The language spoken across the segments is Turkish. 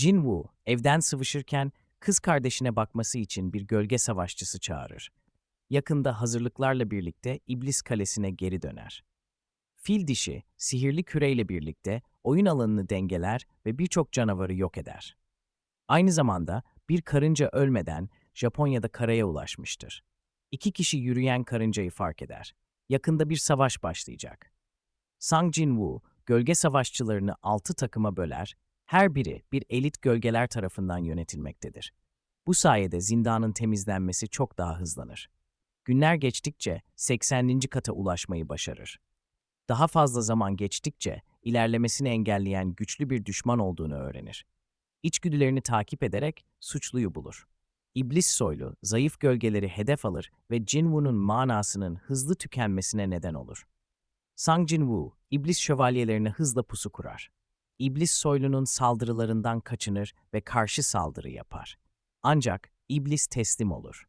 Jinwoo evden sıvışırken kız kardeşine bakması için bir gölge savaşçısı çağırır. Yakında hazırlıklarla birlikte İblis Kalesi'ne geri döner. Fil dişi, sihirli küreyle birlikte oyun alanını dengeler ve birçok canavarı yok eder. Aynı zamanda bir karınca ölmeden Japonya'da karaya ulaşmıştır. İki kişi yürüyen karıncayı fark eder. Yakında bir savaş başlayacak. Sang Jin-woo, gölge savaşçılarını altı takıma böler, her biri bir elit gölgeler tarafından yönetilmektedir. Bu sayede zindanın temizlenmesi çok daha hızlanır. Günler geçtikçe 80. kata ulaşmayı başarır. Daha fazla zaman geçtikçe ilerlemesini engelleyen güçlü bir düşman olduğunu öğrenir. İçgüdülerini takip ederek suçluyu bulur. İblis soylu, zayıf gölgeleri hedef alır ve Jinwoo'nun manasının hızlı tükenmesine neden olur. Sang Jinwoo, iblis şövalyelerine hızla pusu kurar. İblis soylunun saldırılarından kaçınır ve karşı saldırı yapar. Ancak iblis teslim olur.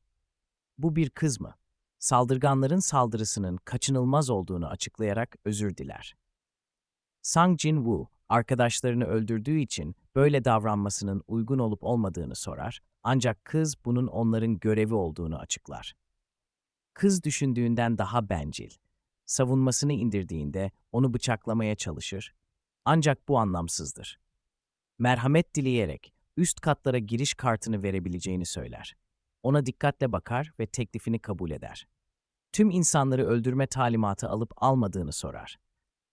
Bu bir kız mı? Saldırganların saldırısının kaçınılmaz olduğunu açıklayarak özür diler. Sang Jin-woo, arkadaşlarını öldürdüğü için böyle davranmasının uygun olup olmadığını sorar, ancak kız bunun onların görevi olduğunu açıklar. Kız düşündüğünden daha bencil. Savunmasını indirdiğinde onu bıçaklamaya çalışır, ancak bu anlamsızdır. Merhamet dileyerek üst katlara giriş kartını verebileceğini söyler. Ona dikkatle bakar ve teklifini kabul eder. Tüm insanları öldürme talimatı alıp almadığını sorar.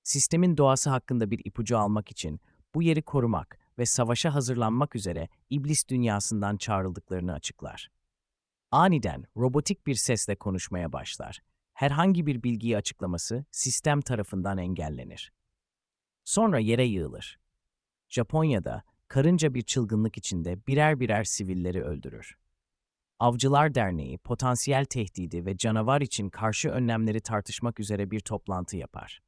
Sistemin doğası hakkında bir ipucu almak için bu yeri korumak ve savaşa hazırlanmak üzere iblis dünyasından çağrıldıklarını açıklar. Aniden robotik bir sesle konuşmaya başlar. Herhangi bir bilgiyi açıklaması sistem tarafından engellenir. Sonra yere yığılır. Japonya'da karınca bir çılgınlık içinde birer birer sivilleri öldürür. Avcılar Derneği potansiyel tehdidi ve canavar için karşı önlemleri tartışmak üzere bir toplantı yapar.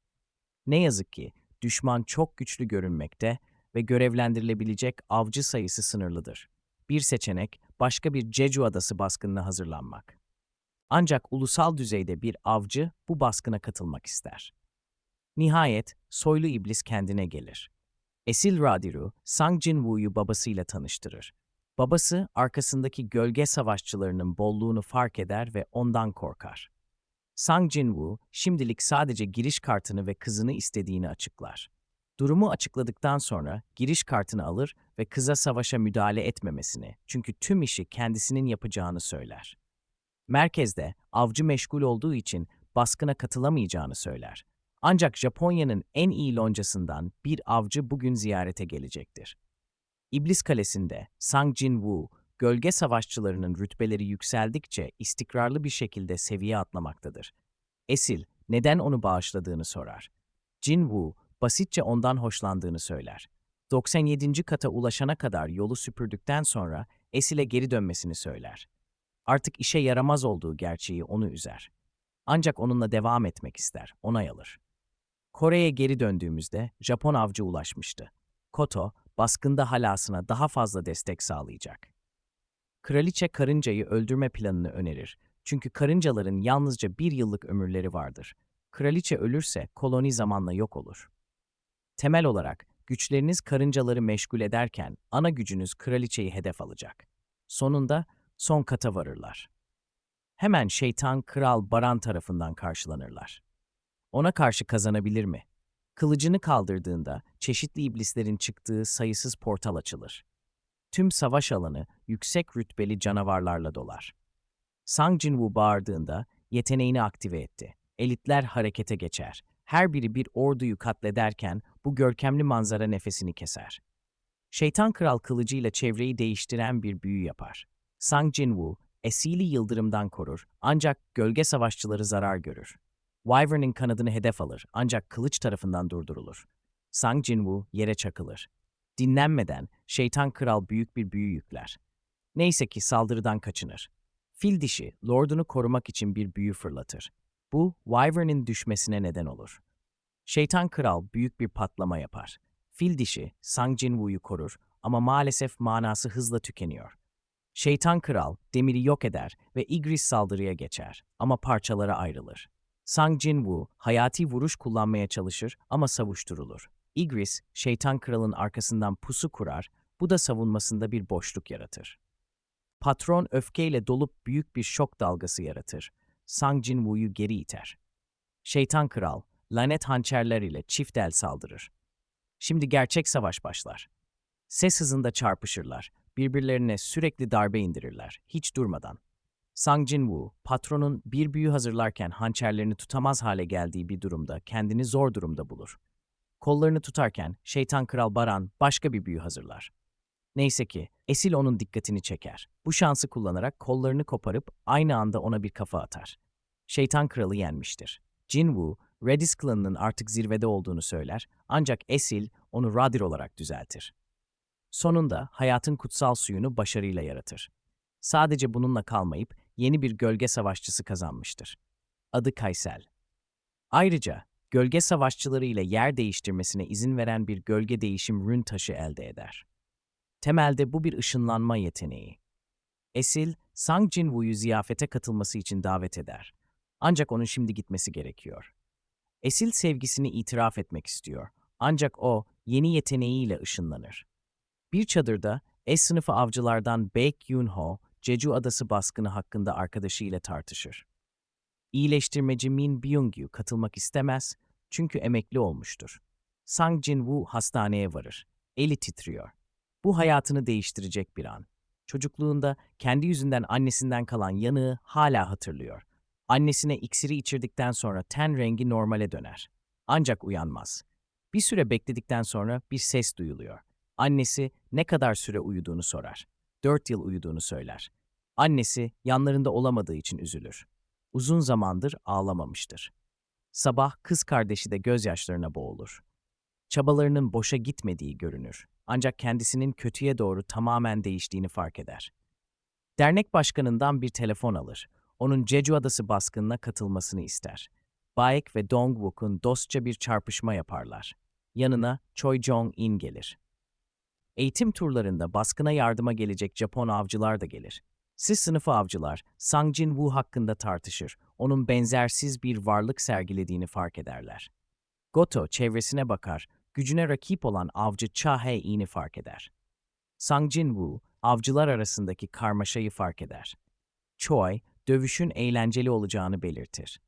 Ne yazık ki düşman çok güçlü görünmekte ve görevlendirilebilecek avcı sayısı sınırlıdır. Bir seçenek başka bir Jeju adası baskınına hazırlanmak. Ancak ulusal düzeyde bir avcı bu baskına katılmak ister. Nihayet soylu iblis kendine gelir. Esil Radiru, Sang Jin-woo'yu babasıyla tanıştırır. Babası arkasındaki gölge savaşçılarının bolluğunu fark eder ve ondan korkar. Sang Jin-woo şimdilik sadece giriş kartını ve kızını istediğini açıklar. Durumu açıkladıktan sonra giriş kartını alır ve kıza savaşa müdahale etmemesini, çünkü tüm işi kendisinin yapacağını söyler. Merkezde avcı meşgul olduğu için baskına katılamayacağını söyler. Ancak Japonya'nın en iyi loncasından bir avcı bugün ziyarete gelecektir. İblis Kalesi'nde Sang Jin-woo, gölge savaşçılarının rütbeleri yükseldikçe istikrarlı bir şekilde seviye atlamaktadır. Esil, neden onu bağışladığını sorar. Jin-woo, basitçe ondan hoşlandığını söyler. 97. kata ulaşana kadar yolu süpürdükten sonra Esil'e geri dönmesini söyler. Artık işe yaramaz olduğu gerçeği onu üzer. Ancak onunla devam etmek ister, onay alır. Kore'ye geri döndüğümüzde Japon avcı ulaşmıştı. Koto, baskında halasına daha fazla destek sağlayacak. Kraliçe karıncayı öldürme planını önerir. Çünkü karıncaların yalnızca bir yıllık ömürleri vardır. Kraliçe ölürse koloni zamanla yok olur. Temel olarak güçleriniz karıncaları meşgul ederken ana gücünüz kraliçeyi hedef alacak. Sonunda son kata varırlar. Hemen şeytan kral Baran tarafından karşılanırlar. Ona karşı kazanabilir mi? Kılıcını kaldırdığında çeşitli iblislerin çıktığı sayısız portal açılır. Tüm savaş alanı yüksek rütbeli canavarlarla dolar. Sang Jinwoo bağırdığında yeteneğini aktive etti. Elitler harekete geçer. Her biri bir orduyu katlederken bu görkemli manzara nefesini keser. Şeytan Kral kılıcıyla çevreyi değiştiren bir büyü yapar. Sang Jinwoo, esili yıldırımdan korur ancak gölge savaşçıları zarar görür. Wyvern'in kanadını hedef alır ancak kılıç tarafından durdurulur. Sang Jinwoo yere çakılır. Dinlenmeden şeytan kral büyük bir büyü yükler. Neyse ki saldırıdan kaçınır. Fil dişi lordunu korumak için bir büyü fırlatır. Bu Wyvern'in düşmesine neden olur. Şeytan kral büyük bir patlama yapar. Fil dişi Sang Jinwoo'yu korur ama maalesef manası hızla tükeniyor. Şeytan kral demiri yok eder ve Igris saldırıya geçer ama parçalara ayrılır. Sang Jinwoo hayati vuruş kullanmaya çalışır ama savuşturulur. Igris, şeytan kralın arkasından pusu kurar Bu da savunmasında bir boşluk yaratır. Patron öfkeyle dolup büyük bir şok dalgası yaratır. Sang Jin-woo'yu geri iter. Şeytan Kral, lanet hançerler ile çift el saldırır. Şimdi gerçek savaş başlar. Ses hızında çarpışırlar, birbirlerine sürekli darbe indirirler, hiç durmadan. Sang Jin-woo, patronun bir büyü hazırlarken hançerlerini tutamaz hale geldiği bir durumda kendini zor durumda bulur. Kollarını tutarken şeytan kral Baran başka bir büyü hazırlar. Neyse ki Esil onun dikkatini çeker. Bu şansı kullanarak kollarını koparıp aynı anda ona bir kafa atar. Şeytan kralı yenmiştir. Jinwoo, Redis klanının artık zirvede olduğunu söyler ancak Esil onu Radir olarak düzeltir. Sonunda hayatın kutsal suyunu başarıyla yaratır. Sadece bununla kalmayıp yeni bir gölge savaşçısı kazanmıştır. Adı Kaysel. Ayrıca gölge savaşçıları ile yer değiştirmesine izin veren bir gölge değişim rün taşı elde eder. Temelde bu bir ışınlanma yeteneği. Esil, Sang Jinwoo'yu ziyafete katılması için davet eder. Ancak onun şimdi gitmesi gerekiyor. Esil sevgisini itiraf etmek istiyor. Ancak o yeni yeteneğiyle ışınlanır. Bir çadırda S sınıfı avcılardan Baek Yoon-ho, Jeju Adası baskını hakkında arkadaşıyla tartışır. İyileştirmeci Min Byung-yu katılmak istemez çünkü emekli olmuştur. Sang Jin-woo hastaneye varır. Eli titriyor. Bu hayatını değiştirecek bir an. Çocukluğunda kendi yüzünden annesinden kalan yanığı hala hatırlıyor. Annesine iksiri içirdikten sonra ten rengi normale döner. Ancak uyanmaz. Bir süre bekledikten sonra bir ses duyuluyor. Annesi ne kadar süre uyuduğunu sorar. Dört yıl uyuduğunu söyler. Annesi yanlarında olamadığı için üzülür. Uzun zamandır ağlamamıştır. Sabah kız kardeşi de gözyaşlarına boğulur. Çabalarının boşa gitmediği görünür. Ancak kendisinin kötüye doğru tamamen değiştiğini fark eder. Dernek başkanından bir telefon alır. Onun Jeju Adası baskınına katılmasını ister. Baek ve Dongwook'un dostça bir çarpışma yaparlar. Yanına Choi Jong-in gelir. Eğitim turlarında baskına yardıma gelecek Japon avcılar da gelir. Siz sınıfı avcılar, Sang Jin-woo hakkında tartışır, onun benzersiz bir varlık sergilediğini fark ederler. Goto çevresine bakar, gücüne rakip olan avcı Cha Hae-in'i fark eder. Sang Jin-woo, avcılar arasındaki karmaşayı fark eder. Choi, dövüşün eğlenceli olacağını belirtir.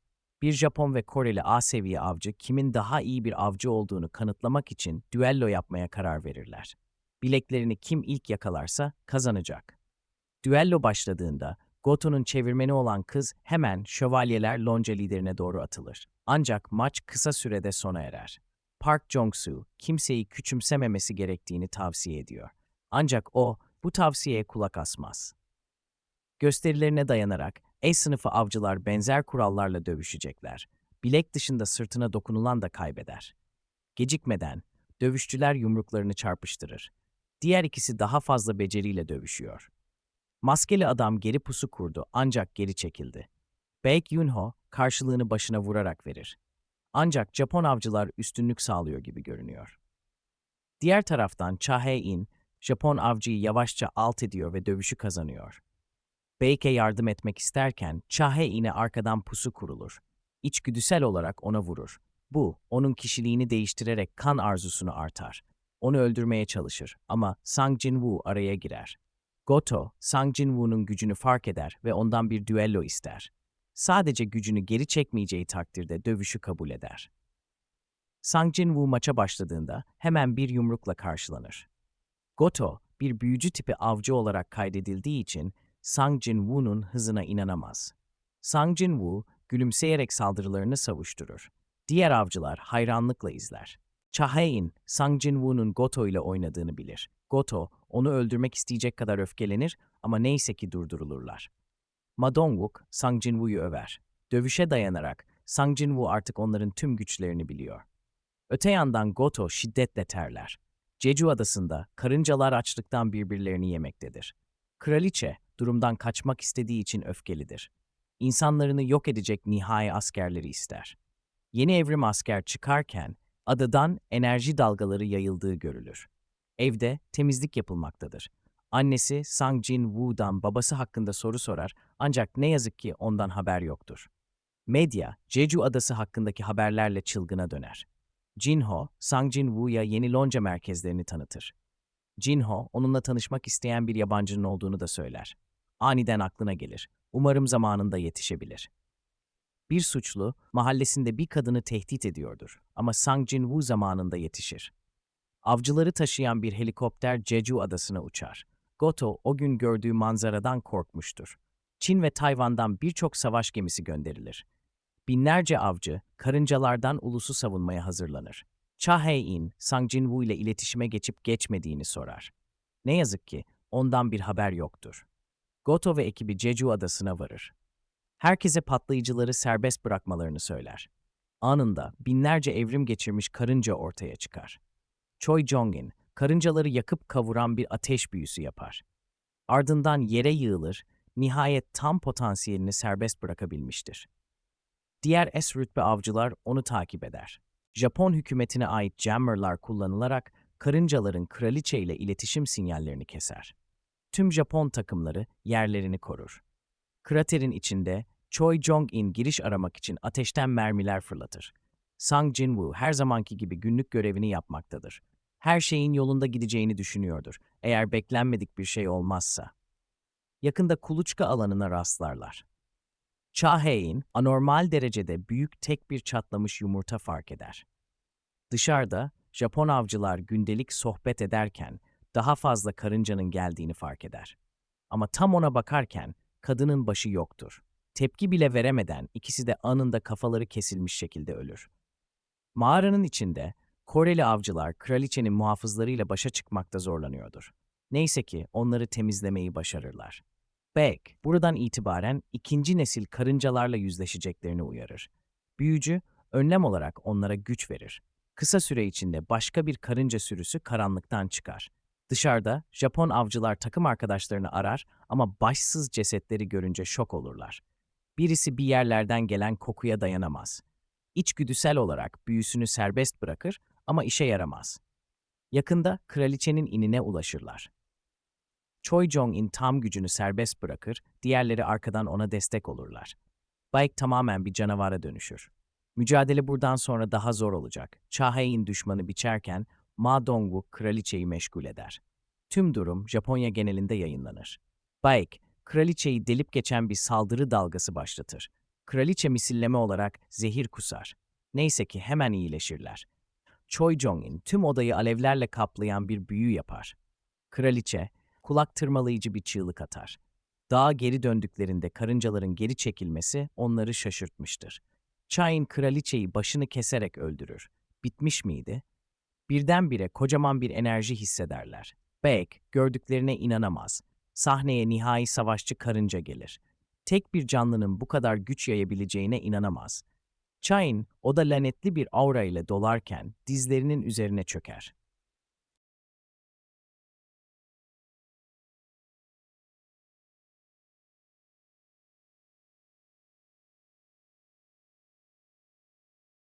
Bir Japon ve Koreli A seviye avcı kimin daha iyi bir avcı olduğunu kanıtlamak için düello yapmaya karar verirler. Bileklerini kim ilk yakalarsa kazanacak. Düello başladığında Goto'nun çevirmeni olan kız hemen şövalyeler lonca liderine doğru atılır. Ancak maç kısa sürede sona erer. Park Jong-soo kimseyi küçümsememesi gerektiğini tavsiye ediyor. Ancak o bu tavsiyeye kulak asmaz. Gösterilerine dayanarak A sınıfı avcılar benzer kurallarla dövüşecekler. Bilek dışında sırtına dokunulan da kaybeder. Gecikmeden dövüşçüler yumruklarını çarpıştırır. Diğer ikisi daha fazla beceriyle dövüşüyor. Maskeli adam geri pusu kurdu ancak geri çekildi. Baek Yunho karşılığını başına vurarak verir. Ancak Japon avcılar üstünlük sağlıyor gibi görünüyor. Diğer taraftan Cha Hae-in, Japon avcıyı yavaşça alt ediyor ve dövüşü kazanıyor. Baek'e yardım etmek isterken Cha Hae-in'e arkadan pusu kurulur. İçgüdüsel olarak ona vurur. Bu, onun kişiliğini değiştirerek kan arzusunu artar. Onu öldürmeye çalışır ama Sang Jin-woo araya girer. Goto, Sang Jin-woo'nun gücünü fark eder ve ondan bir düello ister. Sadece gücünü geri çekmeyeceği takdirde dövüşü kabul eder. Sang Jin-woo maça başladığında hemen bir yumrukla karşılanır. Goto, bir büyücü tipi avcı olarak kaydedildiği için Sang Jin-woo'nun hızına inanamaz. Sang Jin-woo gülümseyerek saldırılarını savuşturur. Diğer avcılar hayranlıkla izler. Cha Hae-in, Sang Jin-woo'nun Goto ile oynadığını bilir. Goto, onu öldürmek isteyecek kadar öfkelenir ama neyse ki durdurulurlar. Ma Dong-wook, Sang Jin-woo'yu över. Dövüşe dayanarak Sang Jin-woo artık onların tüm güçlerini biliyor. Öte yandan Goto şiddetle terler. Jeju adasında karıncalar açlıktan birbirlerini yemektedir. Kraliçe durumdan kaçmak istediği için öfkelidir. İnsanlarını yok edecek nihai askerleri ister. Yeni evrim asker çıkarken adadan enerji dalgaları yayıldığı görülür. Evde temizlik yapılmaktadır. Annesi Sang Jin Woo'dan babası hakkında soru sorar ancak ne yazık ki ondan haber yoktur. Medya, Jeju adası hakkındaki haberlerle çılgına döner. Jinho, Sang Jin Woo'ya yeni lonca merkezlerini tanıtır. Jinho, onunla tanışmak isteyen bir yabancının olduğunu da söyler. Aniden aklına gelir. Umarım zamanında yetişebilir. Bir suçlu, mahallesinde bir kadını tehdit ediyordur ama Sang Jin-woo zamanında yetişir. Avcıları taşıyan bir helikopter Jeju adasına uçar. Goto o gün gördüğü manzaradan korkmuştur. Çin ve Tayvan'dan birçok savaş gemisi gönderilir. Binlerce avcı karıncalardan ulusu savunmaya hazırlanır. Cha Hae-in, Sang Jin-woo ile iletişime geçip geçmediğini sorar. Ne yazık ki ondan bir haber yoktur. Goto ve ekibi Jeju adasına varır. Herkese patlayıcıları serbest bırakmalarını söyler. Anında binlerce evrim geçirmiş karınca ortaya çıkar. Choi Jong-in, karıncaları yakıp kavuran bir ateş büyüsü yapar. Ardından yere yığılır, nihayet tam potansiyelini serbest bırakabilmiştir. Diğer S rütbe avcılar onu takip eder. Japon hükümetine ait jammerlar kullanılarak karıncaların kraliçe ile iletişim sinyallerini keser. Tüm Japon takımları yerlerini korur. Kraterin içinde Choi Jong-in giriş aramak için ateşten mermiler fırlatır. Sang Jin-woo her zamanki gibi günlük görevini yapmaktadır. Her şeyin yolunda gideceğini düşünüyordur, eğer beklenmedik bir şey olmazsa. Yakında kuluçka alanına rastlarlar. Cha Hae-in anormal derecede büyük tek bir çatlamış yumurta fark eder. Dışarıda Japon avcılar gündelik sohbet ederken daha fazla karıncanın geldiğini fark eder. Ama tam ona bakarken kadının başı yoktur. Tepki bile veremeden ikisi de anında kafaları kesilmiş şekilde ölür. Mağaranın içinde Koreli avcılar kraliçenin muhafızlarıyla başa çıkmakta zorlanıyordur. Neyse ki onları temizlemeyi başarırlar. Beck, buradan itibaren ikinci nesil karıncalarla yüzleşeceklerini uyarır. Büyücü, önlem olarak onlara güç verir. Kısa süre içinde başka bir karınca sürüsü karanlıktan çıkar. Dışarıda Japon avcılar takım arkadaşlarını arar ama başsız cesetleri görünce şok olurlar. Birisi bir yerlerden gelen kokuya dayanamaz. İçgüdüsel olarak büyüsünü serbest bırakır ama işe yaramaz. Yakında kraliçenin inine ulaşırlar. Choi Jong-in tam gücünü serbest bırakır, diğerleri arkadan ona destek olurlar. Baek tamamen bir canavara dönüşür. Mücadele buradan sonra daha zor olacak. Cha Hae-in düşmanı biçerken Ma Dongwook kraliçeyi meşgul eder. Tüm durum Japonya genelinde yayınlanır. Baek, kraliçeyi delip geçen bir saldırı dalgası başlatır. Kraliçe misilleme olarak zehir kusar. Neyse ki hemen iyileşirler. Choi Jong-in tüm odayı alevlerle kaplayan bir büyü yapar. Kraliçe, kulak tırmalayıcı bir çığlık atar. Dağa geri döndüklerinde karıncaların geri çekilmesi onları şaşırtmıştır. Chain kraliçeyi başını keserek öldürür. Bitmiş miydi? Birdenbire kocaman bir enerji hissederler. Beck gördüklerine inanamaz. Sahneye nihai savaşçı karınca gelir. Tek bir canlının bu kadar güç yayabileceğine inanamaz. Chain, o da lanetli bir aura ile dolarken dizlerinin üzerine çöker.